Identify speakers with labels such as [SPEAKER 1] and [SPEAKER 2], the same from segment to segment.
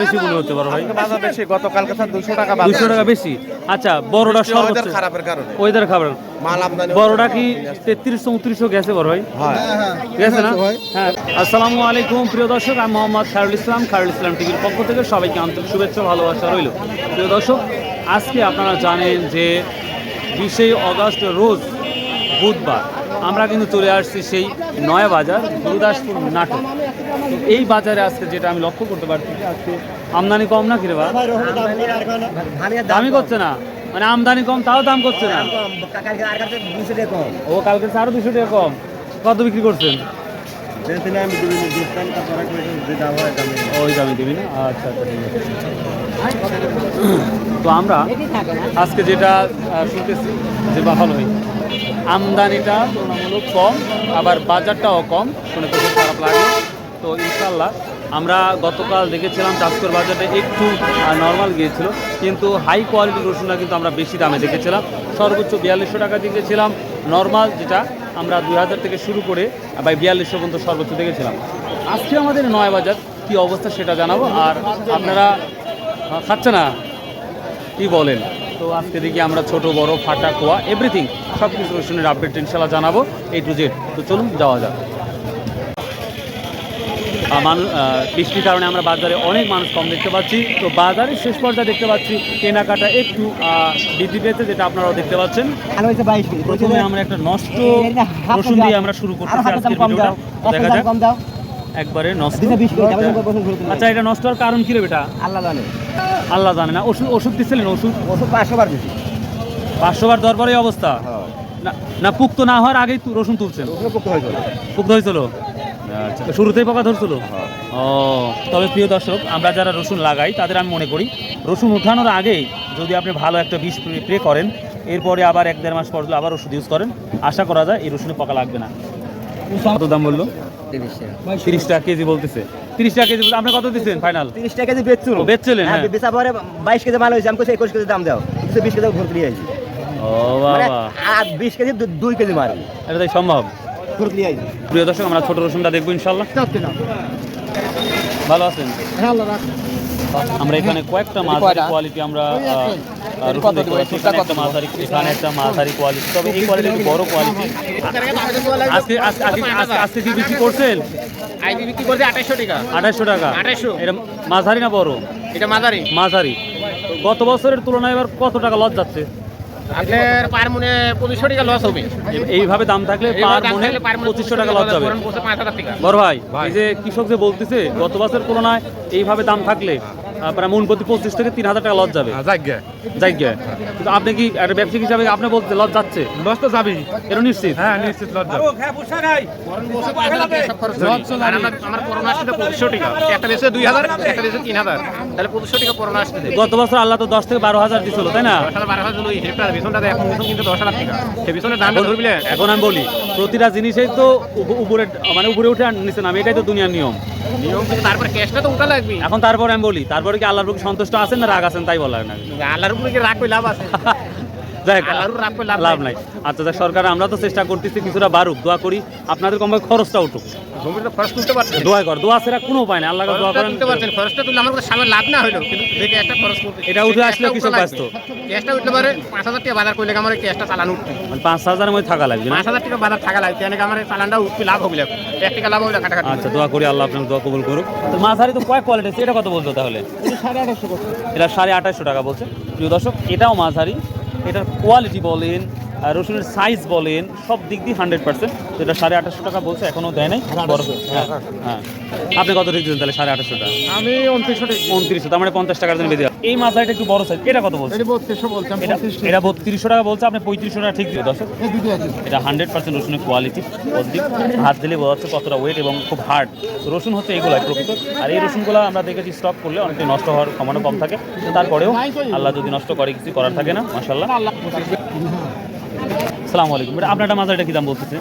[SPEAKER 1] বেশি মনে হতে পারো ভাই।
[SPEAKER 2] বাজার বেশি গতকাল কথা দুশো টাকা
[SPEAKER 1] দুশো টাকা বেশি। আচ্ছা বড়টা সর্বোচ্চ।
[SPEAKER 2] ওদের খারাপের কারণে।
[SPEAKER 1] ওয়েদার খাবার
[SPEAKER 2] মাল আমদানি
[SPEAKER 1] বড়টা কি তেত্রিশ চৌত্রিশও গেছে বড় ভাই?
[SPEAKER 2] হয়।
[SPEAKER 1] গেছে না? হ্যাঁ। আসসালামু আলাইকুম প্রিয় দর্শক। আমি মোহাম্মদ খায়রুল ইসলাম খায়রুল ইসলাম টিভির পক্ষ থেকে সবাইকে আন্তরিক শুভেচ্ছা ভালোবাসা রইল। প্রিয় দর্শক আজকে আপনারা জানেন যে বিশে অগস্ট রোজ বুধবার আমরা কিন্তু চলে আসছি সেই নয়া বাজার গুরুদাসপুর নাটক এই বাজারে আজকে যেটা আমি লক্ষ্য করতে পারছি আজকে আমদানি কম না কিরে দামই করছে না? মানে আমদানি কম, তাও দাম করছে না? ও, কালকে আরও দুশো টাকা কম। কত বিক্রি করছেন? দিবি না? আচ্ছা আচ্ছা তো আমরা আজকে যেটা শুনতেছি যে বাফালো হই আমদানিটা তুলনামূলক কম, আবার বাজারটাও কম, শুনে খুব খারাপ লাগল। তো ইনশাল্লাহ আমরা গতকাল দেখেছিলাম চাষকর বাজারটা একটু নর্মাল গিয়েছিল, কিন্তু হাই কোয়ালিটির রসুনটা কিন্তু আমরা বেশি দামে দেখেছিলাম। সর্বোচ্চ বিয়াল্লিশশো টাকা দেখেছিলাম। নর্মাল যেটা আমরা দুই হাজার থেকে শুরু করে বা বিয়াল্লিশশো পর্যন্ত সর্বোচ্চ দেখেছিলাম। আজকে আমাদের নয় বাজার, কী অবস্থা সেটা জানাব? আর আপনারা খাচ্ছে না? কি বলেন? তো আজকে দেখি আমরা ছোট, বড়, ফাটা খোয়া এভরিথিং সব কিছু রসুনের আপডেট ইনশাল্লাহ জানাব এ টু জেড তো চলুন, যাওয়া যাক। মানুষ বৃষ্টির কারণে আমরা বাজারে অনেক মানুষ কম দেখতে পাচ্ছি। তো বাজারের শেষ পর্যায়ে দেখতে পাচ্ছি কেনাকাটা একটু বৃদ্ধি পেয়েছে যেটা আপনারাও দেখতে পাচ্ছেন। প্রথমে আমরা একটা নষ্ট রসুন দিয়ে আমরা শুরু করতেছি আজকের ভিডিওটা দেখা যাক। একবারে নষ্ট। আচ্ছা এটা নষ্ট হওয়ার কারণ কি রে বেটা?
[SPEAKER 3] আল্লাহ জানে।
[SPEAKER 1] আল্লাহ জানে না। ওষুধ ওষুধ দিচ্ছিলেন ওষুধ?
[SPEAKER 3] ওষুধ পাঁচশো বার বেশি
[SPEAKER 1] পাঁচশো বার দরবারে অবস্থা? না না পুক্ত না হওয়ার আগেই রসুন তুলছেন।
[SPEAKER 3] করতে হয়েছিল।
[SPEAKER 1] পুক্ত হয়েছিল? শুরুতেই পোকা ধরছিল? ও তবে প্রিয় দর্শক আমরা যারা রসুন লাগাই তাদের আমি মনে করি রসুন উঠানোর আগেই যদি আপনি ভালো একটা বিষ স্প্রে করেন এরপরে আবার এক দেড় মাস পর আবার ওষুধ ইউজ করেন আশা করা যায় এই রসুনে পোকা লাগবে না। কত দাম বলল? তিরিশ টাকা। কেজি বলতেছে। তিরিশ টাকা কেজি বলতে আপনি কত দিচ্ছেন ফাইনাল
[SPEAKER 3] তিরিশ টাকা কেজি বেচছিল।
[SPEAKER 1] বেচছিলেন, হ্যাঁ।
[SPEAKER 3] বেচা পরে বাইশ কেজি মাল হয়েছে আমি কইছি একুশ কেজি দাম দাও। বিশ কেজি ভর্তি নিয়ে
[SPEAKER 1] ও
[SPEAKER 3] মানে
[SPEAKER 1] বাবা
[SPEAKER 3] আর বিশ কেজি দুই কেজি মাল
[SPEAKER 1] এটা তাই সম্ভব। প্রিয় দর্শক আমরা ছোট রসুনটা দেখব ইনশাল্লাহ ভালো আছেন? আমরা এখানে কয়েকটা মাঝারি কোয়ালিটি আমরা আহ, আহ, রসুন দেখতে পাচ্ছি। এখানে একটা মাঝারি এখানে একটা মাঝারি কোয়ালিটি তবে এই কোয়ালিটি একটু বড় কোয়ালিটি আজকে আজকে কি বিক্রি করছেন?
[SPEAKER 2] আইবি বিক্রি করছে টাকা।
[SPEAKER 1] আঠাশশো টাকা?
[SPEAKER 2] 2800
[SPEAKER 1] এটা মাঝারি না বড়?
[SPEAKER 2] এটা মাদারি
[SPEAKER 1] মাঝারি। গত বছরের তুলনায় এবার কত টাকা লস যাচ্ছে?
[SPEAKER 2] আপনার পার মনে পঁচিশশো টাকা লস হবে?
[SPEAKER 1] এইভাবে দাম থাকলে পার মনে পঁচিশশো টাকা লস
[SPEAKER 2] টাকা।
[SPEAKER 1] বড় ভাই এই যে কৃষক যে বলতেছে গত বছরের তুলনায় এইভাবে দাম থাকলে প্রায় প্রতি পঁচিশ থেকে তিন হাজার টাকা লস যাবে। কিন্তু আপনি কি একটা ব্যবসায়িক হিসাবে আপনি বলতে লস যাচ্ছে?
[SPEAKER 4] লস তো যাবেই।
[SPEAKER 1] এটা নিশ্চিত?
[SPEAKER 4] হ্যাঁ নিশ্চিত লস যাবে।
[SPEAKER 2] আমার আমার করোনা পঁচিশশো টাকা। একটা দেশে দুই হাজার একটা দেশে তিন হাজার। তাহলে পঁচিশশো টাকা
[SPEAKER 1] গত বছর আল্লাহ তো দশ থেকে বারো হাজার দিছিল তাই না?
[SPEAKER 2] দশ হাজার বারো হাজার ওই হেক্টর বেতনটা এখন বেতন কিন্তু দশ হাজার টাকা। সে বেতনের দামটা ধরবিলে?
[SPEAKER 1] এখন আমি বলি প্রতিটা জিনিসেই তো উপ- উপরে মানে উপরে উঠে আর নিচে নামে এটাই তো দুনিয়ার নিয়ম।
[SPEAKER 2] নিয়ম কিন্তু তারপরে ক্যাশটা তো উঠা লাগবে।
[SPEAKER 1] এখন তারপরে আমি বলি তারপরে কি আল্লাহর প্রতি সন্তুষ্ট আছেন না রাগ আছেন তাই বলা না।
[SPEAKER 2] আল্লাহর রাগ লাভ আছে?
[SPEAKER 1] যাই
[SPEAKER 2] লাভ
[SPEAKER 1] নাই আচ্ছা দেখ সরকার আমরা তো চেষ্টা করতেছি কিছুটা বাড়ুক দোয়া করি। আপনাদের কম খরচটা উঠুক। দোয়া কর দোয়া সেরা কোনো উপায় নেই। আল্লাহকে দোয়া করেন
[SPEAKER 2] খরচটা তুললে আমার সামনে লাভ না হলো কিন্তু দেখে একটা খরচ করতে
[SPEAKER 1] এটা উঠে আসলে কৃষক ব্যস্ত।
[SPEAKER 2] ক্যাশটা উঠতে পারে পাঁচ হাজার টাকা বাজার করলে আমার ক্যাশটা চালানো উঠবে
[SPEAKER 1] মানে পাঁচ হাজারের মধ্যে থাকা লাগবে
[SPEAKER 2] পাঁচ হাজার টাকা বাজার থাকা লাগবে এনেকে আমার চালানটা উঠবে লাভ হবে এক টাকা লাভ হবে কাটাকাটি
[SPEAKER 1] আচ্ছা দোয়া করি আল্লাহ আপনার দোয়া কবুল করুক। তো মাঝারি তো কয় কোয়ালিটি এটা কত বলতো তাহলে? এটা সাড়ে আঠাশশো টাকা বলছে। প্রিয় দর্শক এটাও মাঝারি। এটার কোয়ালিটি বলেন রসুনের সাইজ বলেন সব দিক দিয়ে হান্ড্রেড পার্সেন্ট তো এটা সাড়ে আঠাশশো টাকা বলছে এখনও দেয় নাই। বড় হ্যাঁ হ্যাঁ। আপনি কত ঠিক দিচ্ছেন তাহলে সাড়ে আঠাশশো টাকা
[SPEAKER 2] আমি উনত্রিশশো টাকা
[SPEAKER 1] উনত্রিশশো তার মানে পঞ্চাশ টাকার জন্য বেঁধে। এই মাঝারিটা একটু বড় সাইজ এটা কত বলছে? এটা বত্রিশশো টাকা বলছে আপনি পঁয়ত্রিশশো টাকা ঠিক দিয়ে দর্শক এটা হান্ড্রেড পার্সেন্ট রসুনের কোয়ালিটি অধিক হাত দিলে বোঝা যাচ্ছে কতটা ওয়েট এবং খুব হার্ড রসুন হচ্ছে এগুলাই প্রকৃত। আর এই রসুনগুলো আমরা দেখেছি স্টক করলে অনেকটাই নষ্ট হওয়ার সম্ভাবনা কম থাকে। তারপরেও আল্লাহ যদি নষ্ট করে কিছু করার থাকে না মাসাল্লাহ সালামু আলাইকুম। এটা আপনারটা মাজারটা কি দাম বলতেছে?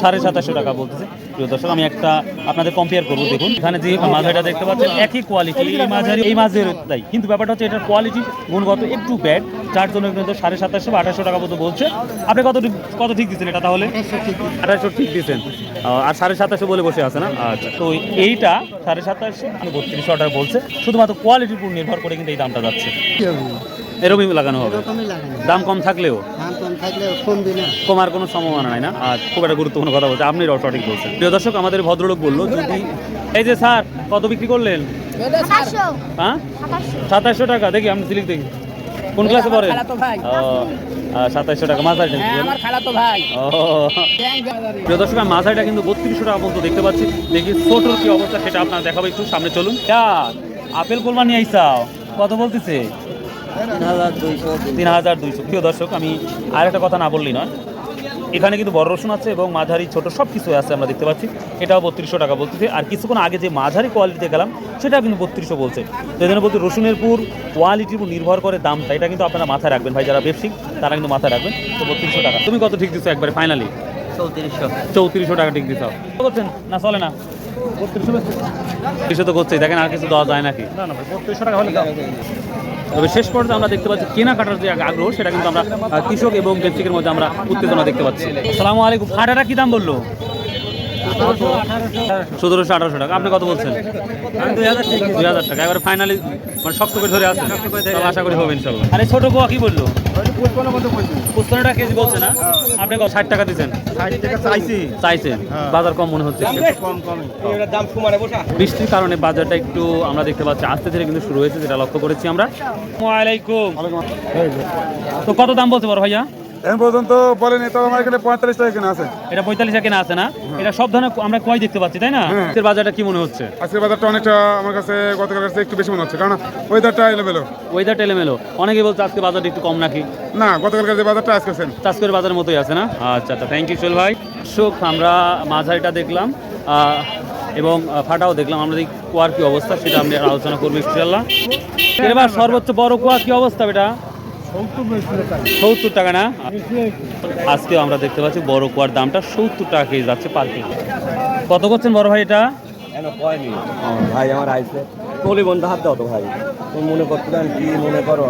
[SPEAKER 1] সাড়ে সাতাশশো। টাকা বলতেছে। প্রিয় দর্শক আমি একটা আপনাদের কম্পেয়ার করব দেখুন। এখানে যে মাঝারিটা দেখতে পাচ্ছেন একই কোয়ালিটি এই মাঝারি এই মাঝের তাই। কিন্তু ব্যাপারটা হচ্ছে এটার কোয়ালিটি গুণগত একটু ব্যাড যার জন্য কিন্তু সাড়ে সাতাশশো বা আঠাশশো টাকা মতো বলছে। আপনি কত ঠিক- কত ঠিক দিচ্ছেন এটা তাহলে? আঠাশশো ঠিক দিচ্ছেন। আর সাড়ে সাতাশে বলে বসে আছে না? আচ্ছা তো এইটা সাড়ে সাতাশে মানে বত্রিশশো টাকা বলছে। শুধুমাত্র কোয়ালিটির উপর নির্ভর করে কিন্তু এই দামটা যাচ্ছে। এরকমই লাগানো হবে? দাম কম থাকলেও? কমার কোনো সম্ভাবনা নাই না? আর খুব একটা গুরুত্বপূর্ণ কথা বলছে। আপনি সঠিক বলছেন। প্রিয় দর্শক আমাদের ভদ্রলোক বলল যদি এই যে স্যার কত বিক্রি করলেন? হ্যাঁ?
[SPEAKER 5] সাতাশশো।
[SPEAKER 1] টাকা। দেখি আপনি সিলিক দেখি। কোন ক্লাসে পড়েন সাতাশশো টাকা মাথায়
[SPEAKER 4] আমার
[SPEAKER 1] ও। প্রিয় দর্শক আমি মাথাটা কিন্তু বত্রিশশো টাকা পর্যন্ত দেখতে পাচ্ছি। দেখি ছোটোর কি অবস্থা সেটা আপনার দেখাবো একটু সামনে। চলুন। আপেল কোরমা নিয়ে আইসাও। কত বলতেছে?
[SPEAKER 3] তিন হাজার দুইশো।
[SPEAKER 1] তিন প্রিয় দর্শক আমি আর একটা কথা না বললি নয়। এখানে কিন্তু বড় রসুন আছে এবং মাঝারি ছোট সব কিছু আছে আমরা দেখতে পাচ্ছি। এটাও বত্রিশশো টাকা বলতেছে। আর কিছুক্ষণ আগে যে মাঝারি কোয়ালিটিতে গেলাম সেটাও কিন্তু বত্রিশশো বলছে। তো এই জন্য বলতে রসুনের পুর কোয়ালিটির উপর নির্ভর করে দামটা। এটা কিন্তু আপনারা মাথায় রাখবেন। ভাই যারা ব্যবসায়িক তারা কিন্তু মাথায় রাখবেন। তো বত্রিশশো টাকা। তুমি কত ঠিক দিচ্ছ একবারে ফাইনালি
[SPEAKER 3] চৌত্রিশশো।
[SPEAKER 1] চৌত্রিশশো টাকা ঠিক দিচ্ছ করছেন? না চলে না। বত্রিশশো তো করছে দেখেন আর কিছু দেওয়া যায় নাকি? না না বত্রিশশো টাকা হলে তবে শেষ পর্যন্ত আমরা দেখতে পাচ্ছি কেনাকাটার যে আগ্রহ, সেটা কিন্তু আমরা কৃষক এবং ব্যবসায়িকের মধ্যে আমরা উত্তেজনা দেখতে পাচ্ছি। সালামু আলাইকুম। ফাটাটা কি দাম বলল? সতেরোশো আঠারোশো টাকা। আপনি কত বলছেন? দুই হাজার টাকা। এবার ফাইনালি মানে শক্ত করে ধরে তবে আশা করি হবে ইনশাল্লাহ। আরে ছোট গোয়া কি বলল? পঁচপান্ন কেজি বলছে না? আপনি কত ষাট টাকা দিচ্ছেন? চাইছেন। বাজার কম মনে হচ্ছে
[SPEAKER 3] দাম সমানে বসা।
[SPEAKER 1] বৃষ্টির কারণে বাজারটা একটু আমরা দেখতে পাচ্ছি আস্তে ধীরে কিন্তু শুরু হয়েছে যেটা লক্ষ্য করেছি আমরা। ওয়ালাইকুম। তো কত দাম বলতে পারো ভাইয়া?
[SPEAKER 6] এখন পর্যন্ত বলেনি আমার এখানে পঁয়তাল্লিশ টাকা কেনা আছে।
[SPEAKER 1] এটা পঁয়তাল্লিশ কেনা আছে না? এটা সব ধরনের আমরা কয় দেখতে পাচ্ছি তাই না?
[SPEAKER 6] হ্যাঁ।
[SPEAKER 1] আজকের বাজারটা কি মনে হচ্ছে?
[SPEAKER 6] আজকের বাজারটা অনেকটা আমার কাছে গতকাল কাছে একটু বেশি মনে হচ্ছে কারণ ওয়েদারটা এলোমেলো।
[SPEAKER 1] ওয়েদার টেলেমেলো অনেকে বলছে আজকে বাজারটা একটু কম নাকি?
[SPEAKER 6] না গতকাল যে বাজারটা আজকে সেম
[SPEAKER 1] চাষকরের বাজারের মতোই আছে না? আচ্ছা আচ্ছা থ্যাংক ইউ চল ভাই। শোক আমরা মাঝারিটা দেখলাম আহ, এবং ফাটাও দেখলাম আমরা দেখি কুয়ার কি অবস্থা সেটা আমরা আলোচনা করব ইনশাল্লাহ এবার সর্বোচ্চ বড় কুয়া কি অবস্থা এটা সত্তর টাকা না? আজকেও আমরা দেখতে পাচ্ছি বড় কুয়ার দামটা সত্তর টাকা কেজি যাচ্ছে পার কেজি। কত করছেন বড় ভাই এটা?
[SPEAKER 3] ভাই আমার আইসে কলি বন্ধ হাত দাও তো ভাই। তুমি মনে করছিলাম কি মনে করো?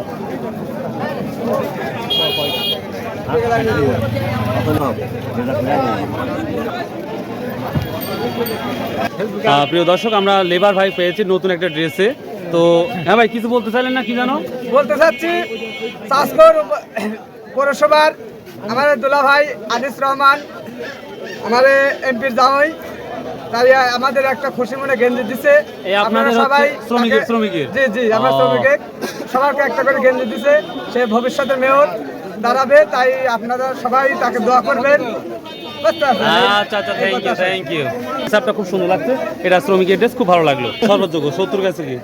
[SPEAKER 1] প্রিয় দর্শক আমরা লেবার ভাই পেয়েছি নতুন একটা ড্রেসে তো হ্যাঁ ভাই কিছু বলতে চাইলেন না কি জানো?
[SPEAKER 7] বলতে চাচ্ছি চাষকর পৌরসভার আমার দুলা ভাই আনিস রহমান আমার এমপির জামাই তাই আমাদের একটা খুশি মনে গেঞ্জি দিছে। আপনারা
[SPEAKER 1] হচ্ছে শ্রমিকের- শ্রমিকের?
[SPEAKER 7] জি জি আমার শ্রমিকের। সবাইকে একটা করে গেঞ্জি দিছে। সে ভবিষ্যতে মেয়র দাঁড়াবে তাই আপনারা সবাই তাকে দোয়া করবেন?
[SPEAKER 1] আচ্ছা আচ্ছা থ্যাংক ইউ থ্যাংক ইউ হিসাবটা খুব সুন্দর লাগছে। এটা শ্রমিকের ড্রেস খুব ভালো লাগল। সর্বোচ্চ সত্তর কাছে কি?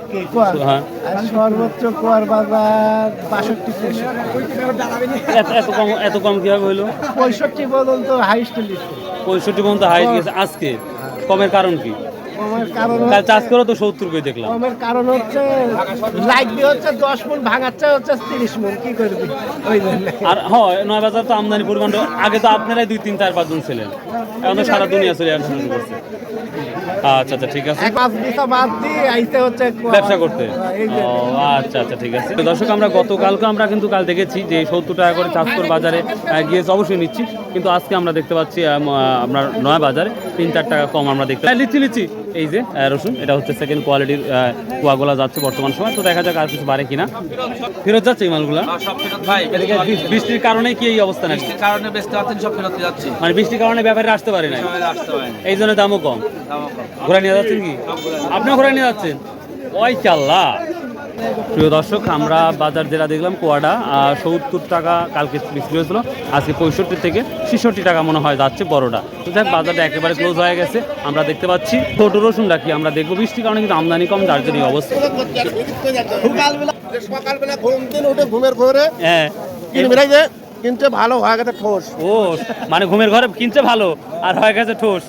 [SPEAKER 1] হ্যাঁ।
[SPEAKER 4] সর্বোচ্চ কোয়ার বাজার বাষট্টি
[SPEAKER 1] এত এত কম এত কম কীভাবে
[SPEAKER 4] পঁয়ষট্টি পর্যন্ত
[SPEAKER 1] পঁয়ষট্টি পর্যন্ত হাইস্ট গেছে আজকে? কমের কারণ কি?
[SPEAKER 4] কমের কারণ
[SPEAKER 1] কাল চাষ করে তো সত্তর করে দেখলাম।
[SPEAKER 4] কমের কারণ হচ্ছে হচ্ছে দশ মন ভাঙাচ্ছে হচ্ছে তিরিশ মন। কি করবি? ওই জন্য।
[SPEAKER 1] আর হয় নয় বাজার তো আমদানি পরিমাণ আগে তো আপনারাই দুই তিন চার পাঁচজন ছিলেন। এখন তো সারা দুনিয়া চলে আসা শুরু করছে আচ্ছা আচ্ছা ঠিক আছে।
[SPEAKER 4] এক পাঁচ বিঘা বাদ দিয়ে আইতে হচ্ছে
[SPEAKER 1] ব্যবসা করতে। আচ্ছা আচ্ছা ঠিক আছে। দর্শক আমরা গতকালকে আমরা কিন্তু কাল দেখেছি যে সত্তর টাকা করে চাঁদপুর বাজারে গিয়েছে। অবশ্যই নিচ্ছি। কিন্তু আজকে আমরা দেখতে পাচ্ছি আপনার নয় বাজারে তিন চার টাকা কম আমরা দেখতে লিচি লিচি। এই যে রসুন এটা হচ্ছে সেকেন্ড কোয়ালিটির কুয়াগুলা যাচ্ছে বর্তমান সময় তো দেখা যাক আর কিছু বাড়ে কিনা। ফেরত যাচ্ছে এই মালগুলা? বৃষ্টির কারণে কি এই অবস্থা নাকি?
[SPEAKER 8] কারণে সব ফেরত যাচ্ছে।
[SPEAKER 1] মানে বৃষ্টির কারণে ব্যাপারে আসতে পারে না এই জন্য দামও কম।
[SPEAKER 8] দামও কম।
[SPEAKER 1] ঘোরা নিয়ে যাচ্ছেন কি? আপনিও ঘোরা নিয়ে যাচ্ছেন? ওই চাল্লা প্রিয় দর্শক আমরা বাজার জেলা দেখলাম কোয়াডা সত্তর টাকা কালকে বিক্রি হয়েছিল। আজকে পঁয়ষট্টি থেকে ছেষট্টি টাকা মনে হয় যাচ্ছে বড়টা। তো যাক বাজারটা একেবারে ক্লোজ হয়ে গেছে। আমরা দেখতে পাচ্ছি ছোট রসুনটা কি? আমরা দেখব বৃষ্টির কারণে কিন্তু আমদানি কম দার্জিলিং জন্য অবস্থা।
[SPEAKER 9] সকালবেলা ঘুম দিন ঘুমের ঘরে
[SPEAKER 1] হ্যাঁ।
[SPEAKER 9] কিনতে ভালো হয়ে গেছে ঠোস।
[SPEAKER 1] ঠোস। মানে ঘুমের ঘরে কিনছে ভালো আর হয়ে গেছে ঠোস।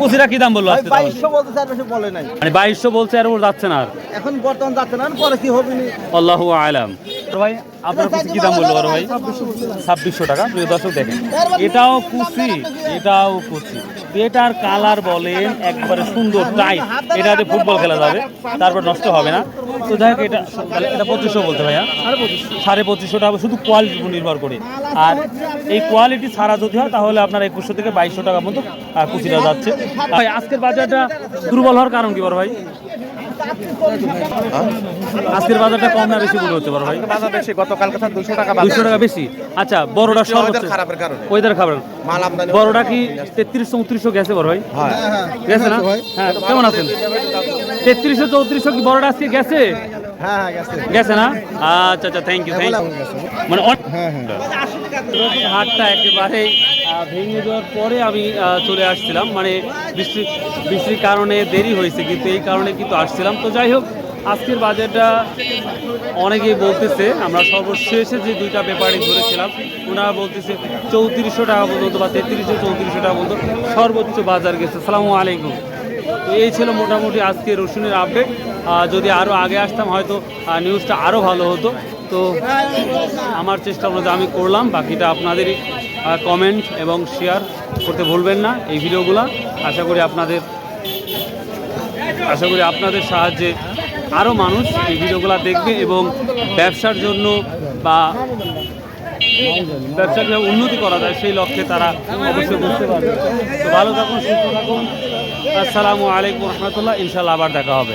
[SPEAKER 1] কুচিরা কি দাম বলল
[SPEAKER 3] বাইশশো বলতে আর বেশি বলে নাই।
[SPEAKER 1] মানে বাইশশো বলছে আর ওর যাচ্ছে না আর।
[SPEAKER 3] এখন বর্তমান যাচ্ছে না পরে কি হবে
[SPEAKER 1] আল্লাহ আলাম। তো ভাই আপনার কুচি কি দাম বলল বড় ভাই? ছাব্বিশশো টাকা। প্রিয় দর্শক, দেখেন, এটাও কুচি এটাও কুচি। এটার কালার বলেন, একবারে সুন্দর টাইট এটাতে ফুটবল খেলা যাবে, তারপর নষ্ট হবে না। তো যাই হোক, এটা এটা পঁচিশশো বলতে ভাইয়া। সাড়ে পঁচিশশো টাকা, শুধু কোয়ালিটির উপর নির্ভর করে। আর এই কোয়ালিটি ছাড়া যদি হয়, তাহলে আপনার একুশশো থেকে বাইশশো টাকা মতো কুচিটা যাচ্ছে। ভাই, আজকের বাজারটা দুর্বল হওয়ার কারণ কি বড় ভাই? আজকের বাজারটা কম না বেশি মনে হচ্ছে বড় ভাই?
[SPEAKER 3] বাজার বেশি গতকাল কথা দুশো টাকা
[SPEAKER 1] দুশো টাকা বেশি? আচ্ছা বড়টা সর্বোচ্চ।
[SPEAKER 3] খারাপের কারণে।
[SPEAKER 1] ওয়েদার খাবার
[SPEAKER 3] মাল আমদানি
[SPEAKER 1] বড়টা কি তেত্রিশ চৌত্রিশশো গেছে বড় ভাই? হ্যাঁ। গেছে না? হ্যাঁ কেমন আছেন? তেত্রিশশো চৌত্রিশশো কি বড়টা আজকে গেছে?
[SPEAKER 4] হ্যাঁ গেছে।
[SPEAKER 1] গেছে না? আচ্ছা আচ্ছা থ্যাংক ইউ থ্যাংক ইউ মানে অন- হাটটা একেবারেই ভেঙে যাওয়ার পরে আমি চলে আসছিলাম। মানে বৃষ্টি, বৃষ্টির কারণে দেরি হয়েছে, কিন্তু এই কারণে কিন্তু আসছিলাম। তো যাই হোক, আজকের বাজারটা অনেকেই বলতেছে, আমরা সর্বশেষে যে দুইটা ব্যাপারে ধরেছিলাম ওনারা বলতেছে চৌত্রিশশো টাকা পর্যন্ত বা তেত্রিশশো, চৌত্রিশশো টাকা পর্যন্ত সর্বোচ্চ বাজার গেছে। সালামু আলাইকুম। তো এই ছিল মোটামুটি আজকে রসুনের আপডেট যদি আরও আগে আসতাম, হয়তো নিউজটা আরও ভালো হতো। তো আমার চেষ্টা অনুযায়ী আমি করলাম বাকিটা আপনাদেরই কমেন্ট এবং শেয়ার করতে ভুলবেন না এই ভিডিওগুলো। আশা করি আপনাদের আশা করি আপনাদের সাহায্যে আরও মানুষ এই ভিডিওগুলো দেখবে এবং ব্যবসার জন্য বা ব্যবসা কীভাবে উন্নতি করা যায় সেই লক্ষ্যে তারা অবশ্যই বুঝতে পারবে। তো ভালো থাকুন সুস্থ থাকুন। আসসালামু আলাইকুম রহমতুল্লাহ। ইনশাল্লাহ আবার দেখা হবে।